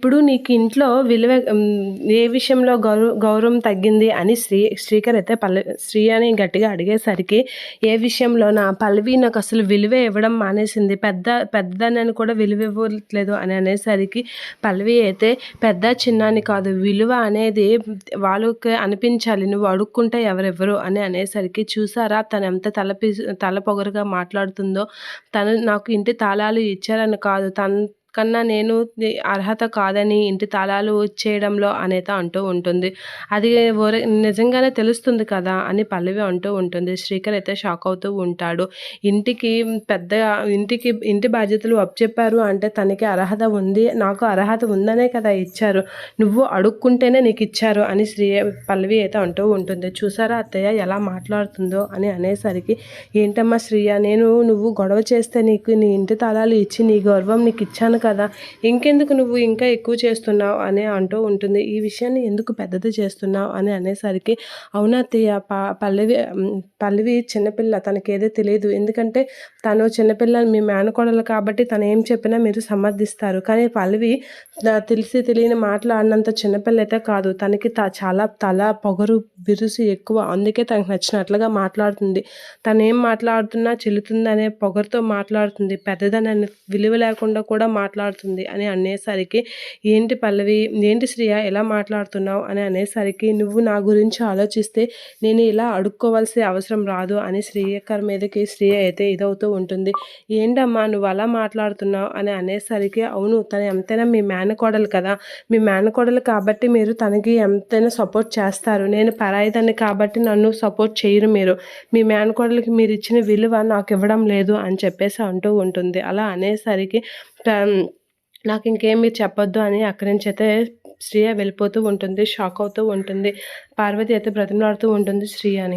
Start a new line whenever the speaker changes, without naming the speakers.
ఇప్పుడు నీకు ఇంట్లో విలువ ఏ విషయంలో గౌరవ గౌరవం తగ్గింది అని శ్రీ శ్రీకర్ అయితే పల్లవి శ్రీ అని గట్టిగా అడిగేసరికి ఏ విషయంలో నా పల్లవి నాకు అసలు విలువ ఇవ్వడం మానేసింది? పెద్ద పెద్దనని కూడా విలువ ఇవ్వట్లేదు అని అనేసరికి పల్లవి అయితే పెద్ద చిన్న అని కాదు విలువ అనేది వాళ్ళకి అనిపించాలి నువ్వు అడుక్కుంటే ఎవరెవరు అని అనేసరికి చూసారా తను ఎంత తలపి తల పొగరుగా మాట్లాడుతుందో? తను నాకు ఇంటి తాళాలు ఇచ్చారని కాదు తను కన్నా నేను అర్హత కాదని ఇంటి తాళాలు చేయడంలో అనేత అంటూ ఉంటుంది. అది నిజంగానే తెలుస్తుంది కదా అని పల్లవి అంటూ ఉంటుంది. శ్రీకర్ అయితే షాక్ అవుతూ ఉంటాడు. ఇంటికి పెద్ద ఇంటికి ఇంటి బాధ్యతలు అప్పచెప్పారు అంటే తనకి అర్హత ఉంది నాకు అర్హత ఉందనే కదా ఇచ్చారు. నువ్వు అడుక్కుంటేనే నీకు ఇచ్చారు అని శ్రీ పల్లవి అయితే అంటూ ఉంటుంది. చూసారా అత్తయ్య ఎలా మాట్లాడుతుందో అని అనేసరికి ఏంటమ్మా శ్రీయ నేను నువ్వు గొడవ చేస్తే నీకు నీ ఇంటి తాళాలు ఇచ్చి నీ గౌరవం నీకు ఇచ్చాను కదా కదా? ఇంకెందుకు నువ్వు ఇంకా ఎక్కువ చేస్తున్నావు అని అంటూ ఉంటుంది. ఈ విషయాన్ని ఎందుకు పెద్దది చేస్తున్నావు అని అనేసరికి అవునాతయ్య ప పల్లవి పల్లవి చిన్నపిల్ల తనకి ఏదో తెలియదు ఎందుకంటే తను చిన్నపిల్ల మీ మేనకోడలు కాబట్టి తను ఏం చెప్పినా మీరు సమర్థిస్తారు. కానీ పల్లవి తెలిసి తెలియని మాట్లాడినంత చిన్నపిల్ల అయితే కాదు. తనకి త చాలా తల పొగరు బిరుసు ఎక్కువ. అందుకే తనకు నచ్చినట్లుగా మాట్లాడుతుంది. తను ఏం మాట్లాడుతున్నా చెల్లుతుంది అనే పొగరుతో మాట్లాడుతుంది. పెద్దదని విలువ లేకుండా కూడా మాట్లాడుతుంది మాట్లాడుతుంది అని అనేసరికి ఏంటి పల్లవి? ఏంటి శ్రియ? ఎలా మాట్లాడుతున్నావు? అని అనేసరికి నువ్వు నా గురించి ఆలోచిస్తే నేను ఇలా అడుక్కోవాల్సిన అవసరం రాదు అని శ్రీయకర్ మీదకి శ్రీయ అయితే ఇదవుతూ ఉంటుంది. ఏంటమ్మా? నువ్వు అలా మాట్లాడుతున్నావు? అని అనేసరికి అవును తను ఎంతైనా మీ మేనకోడలు కదా. మీ మేనకోడలు కాబట్టి మీరు తనకి ఎంతైనా సపోర్ట్ చేస్తారు. నేను పరాయిదాన్ని కాబట్టి నన్ను సపోర్ట్ చేయరు మీరు. మీ మేనకోడలకి మీరు ఇచ్చిన విలువ నాకు ఇవ్వడం లేదు అని చెప్పేసి అంటూ ఉంటుంది. అలా అనేసరికి నాకు ఇంకేం మీరు చెప్పొద్దు అని అక్కడి నుంచి అయితే శ్రీయ వెళ్ళిపోతూ ఉంటుంది షాక్ అవుతూ ఉంటుంది. పార్వతి అయితే బ్రతిమలాడుతూ ఉంటుంది శ్రీయని.